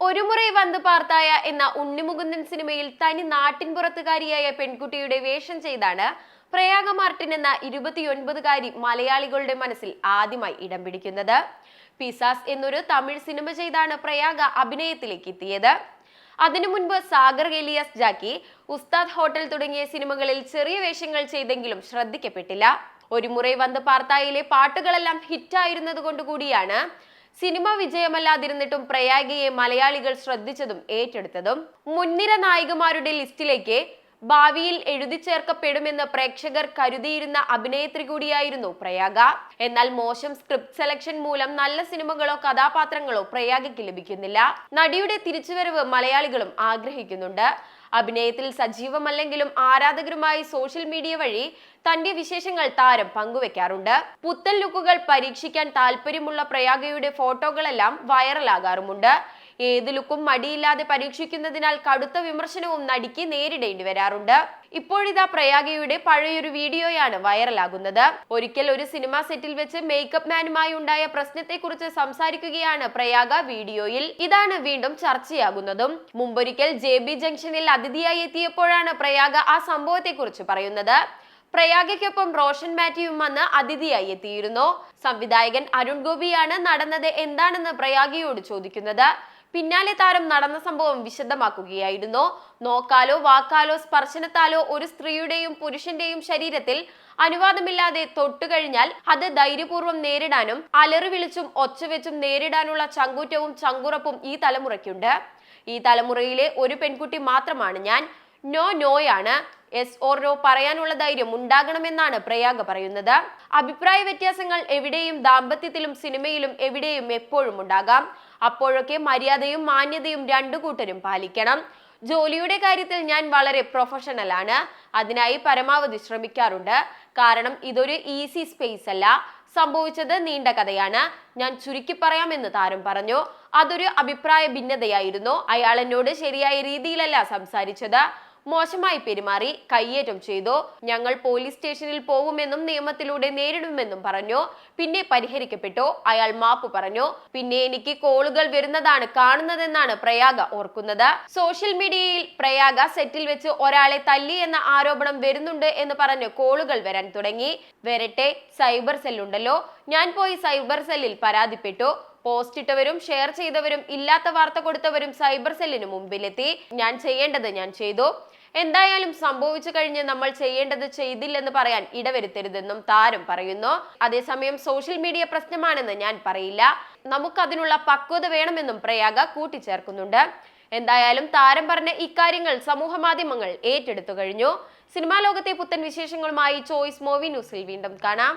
ഒരു മുറി വന്ന് പാർത്തായ എന്ന ഉണ്ണിമുകുന്ദൻ സിനിമയിൽ തനി നാട്ടിൻപുറത്തുകാരിയായ പെൺകുട്ടിയുടെ വേഷം ചെയ്താണ് പ്രയാഗ മാർട്ടിൻ എന്ന ഇരുപത്തിയൊൻപതുകാരി മലയാളികളുടെ മനസ്സിൽ ആദ്യമായി ഇടം പിടിക്കുന്നത്. പിസാസ് എന്നൊരു തമിഴ് സിനിമ ചെയ്താണ് പ്രയാഗ അഭിനയത്തിലേക്ക് എത്തിയത്. അതിനു മുൻപ് സാഗർ എലിയാസ് ജാക്കി ഉസ്താദ് ഹോട്ടൽ തുടങ്ങിയ സിനിമകളിൽ ചെറിയ വേഷങ്ങൾ ചെയ്തെങ്കിലും ശ്രദ്ധിക്കപ്പെട്ടില്ല. ഒരു മുറി വന്ന് പാർത്തായിലെ പാട്ടുകളെല്ലാം ഹിറ്റായിരുന്നത് കൊണ്ടുകൂടിയാണ് സിനിമ വിജയമല്ലാതിരുന്നിട്ടും പ്രയാഗിയെ മലയാളികൾ ശ്രദ്ധിച്ചതും ഏറ്റെടുത്തതും മുൻനിര നായികമാരുടെ ലിസ്റ്റിലേക്ക് ഭാവിയിൽ എഴുതി ചേർക്കപ്പെടുമെന്ന് പ്രേക്ഷകർ കരുതിയിരുന്ന അഭിനേത്രി കൂടിയായിരുന്നു പ്രയാഗ. എന്നാൽ മോശം സ്ക്രിപ്റ്റ് സെലക്ഷൻ മൂലം നല്ല സിനിമകളോ കഥാപാത്രങ്ങളോ പ്രയാഗയ്ക്ക് ലഭിക്കുന്നില്ല. നടിയുടെ തിരിച്ചുവരവ് മലയാളികളും ആഗ്രഹിക്കുന്നുണ്ട്. അഭിനയത്തിൽ സജീവമല്ലെങ്കിലും ആരാധകരുമായി സോഷ്യൽ മീഡിയ വഴി തന്റെ വിശേഷങ്ങൾ താരം പങ്കുവെക്കാറുണ്ട്. പുത്തൻ ലുക്കുകൾ പരീക്ഷിക്കാൻ താല്പര്യമുള്ള പ്രയാഗയുടെ ഫോട്ടോകളെല്ലാം വൈറലാകാറുമുണ്ട്. ഏത് ലുക്കും മടിയില്ലാതെ പരീക്ഷിക്കുന്നതിനാൽ കടുത്ത വിമർശനവും നടിക്ക് നേരിടേണ്ടി വരാറുണ്ട്. ഇപ്പോഴിതാ പ്രയാഗയുടെ പഴയൊരു വീഡിയോയാണ് വൈറലാകുന്നത്. ഒരിക്കൽ ഒരു സിനിമാ സെറ്റിൽ വെച്ച് മേക്കപ്പ് മാനുമായി ഉണ്ടായ പ്രശ്നത്തെക്കുറിച്ച് സംസാരിക്കുകയാണ് പ്രയാഗ വീഡിയോയിൽ. ഇതാണ് വീണ്ടും ചർച്ചയാകുന്നതും. മുമ്പൊരിക്കൽ ജെ ബി ജംഗ്ഷനിൽ അതിഥിയായി എത്തിയപ്പോഴാണ് പ്രയാഗ ആ സംഭവത്തെക്കുറിച്ച് പറയുന്നത്. പ്രയാഗയ്ക്കൊപ്പം റോഷൻ മാത്യുവും വന്ന് അതിഥിയായി എത്തിയിരുന്നു. സംവിധായകൻ അരുൺ ഗോപിയാണ് നടന്നത് എന്താണെന്ന് പ്രയാഗയോട് ചോദിക്കുന്നത്. പിന്നാലെ താരം നടന്ന സംഭവം വിശദമാക്കുകയായിരുന്നു. നോക്കാലോ വാക്കാലോ സ്പർശനത്താലോ ഒരു സ്ത്രീയുടെയും പുരുഷന്റെയും ശരീരത്തിൽ അനുവാദമില്ലാതെ തൊട്ടുകഴിഞ്ഞാൽ അത് ധൈര്യപൂർവം നേരിടാനും അലറി വിളിച്ചും ഒച്ചവെച്ചും നേരിടാനുള്ള ചങ്കൂറ്റവും ചങ്കുറപ്പും ഈ തലമുറയ്ക്കുണ്ട്. ഈ തലമുറയിലെ ഒരു പെൺകുട്ടി മാത്രമാണ് ഞാൻ. നോ നോയാണ് എസ് ഓർ നോ പറയാനുള്ള ധൈര്യം ഉണ്ടാകണമെന്നാണ് പ്രയാഗ പറയുന്നത്. അഭിപ്രായ വ്യത്യാസങ്ങൾ എവിടെയും ദാമ്പത്യത്തിലും സിനിമയിലും എവിടെയും എപ്പോഴും ഉണ്ടാകാം. അപ്പോഴൊക്കെ മര്യാദയും മാന്യതയും രണ്ടു കൂട്ടരും പാലിക്കണം. ജോലിയുടെ കാര്യത്തിൽ ഞാൻ വളരെ പ്രൊഫഷണൽ ആണ്. അതിനായി പരമാവധി ശ്രമിക്കാറുണ്ട്. കാരണം ഇതൊരു ഈസി സ്പേസ് അല്ല. സംഭവിച്ചത് നീണ്ട കഥയാണ്. ഞാൻ ചുരുക്കി പറയാമെന്ന് താരം പറഞ്ഞു. അതൊരു അഭിപ്രായ ഭിന്നതയായിരുന്നു. അയാൾ എന്നോട് ശരിയായ രീതിയിലല്ല സംസാരിച്ചത്. മോശമായി പെരുമാറി കയ്യേറ്റം ചെയ്തു. ഞങ്ങൾ പോലീസ് സ്റ്റേഷനിൽ പോകുമെന്നും നിയമത്തിലൂടെ നേരിടുമെന്നും പറഞ്ഞു. പിന്നെ പരിഹരിക്കപ്പെട്ടു. അയാൾ മാപ്പ് പറഞ്ഞു. പിന്നെ എനിക്ക് കോളുകൾ വരുന്നതാണ് കാണുന്നതെന്നാണ് പ്രയാഗ ഓർക്കുന്നത്. സോഷ്യൽ മീഡിയയിൽ പ്രയാഗ സെറ്റിൽ വെച്ച് ഒരാളെ തല്ലി എന്ന ആരോപണം വരുന്നുണ്ട് എന്ന് പറഞ്ഞ് കോളുകൾ വരാൻ തുടങ്ങി. വരട്ടെ സൈബർ സെല്ലുണ്ടല്ലോ. ഞാൻ പോയി സൈബർ സെല്ലിൽ പരാതിപ്പെട്ടു. പോസ്റ്റ് ഇട്ടവരും ഷെയർ ചെയ്തവരും ഇല്ലാത്ത വാർത്ത കൊടുത്തവരും സൈബർ സെല്ലിന് മുമ്പിലെത്തി. ഞാൻ ചെയ്യേണ്ടത് ഞാൻ ചെയ്തു. എന്തായാലും സംഭവിച്ചു കഴിഞ്ഞ് നമ്മൾ ചെയ്യേണ്ടത് ചെയ്തില്ലെന്ന് പറയാൻ ഇടവരുത്തരുതെന്നും താരം പറയുന്നു. അതേസമയം സോഷ്യൽ മീഡിയ പ്രശ്നമാണെന്ന് ഞാൻ പറയില്ല. നമുക്കതിനുള്ള പക്വത വേണമെന്നും പ്രയാഗ കൂട്ടിച്ചേർക്കുന്നുണ്ട്. എന്തായാലും താരം പറഞ്ഞ ഇക്കാര്യങ്ങൾ സമൂഹ മാധ്യമങ്ങൾ ഏറ്റെടുത്തു കഴിഞ്ഞു. സിനിമാ ലോകത്തെ പുത്തൻ വിശേഷങ്ങളുമായി ചോയ്സ് മൂവി ന്യൂസിൽ വീണ്ടും കാണാം.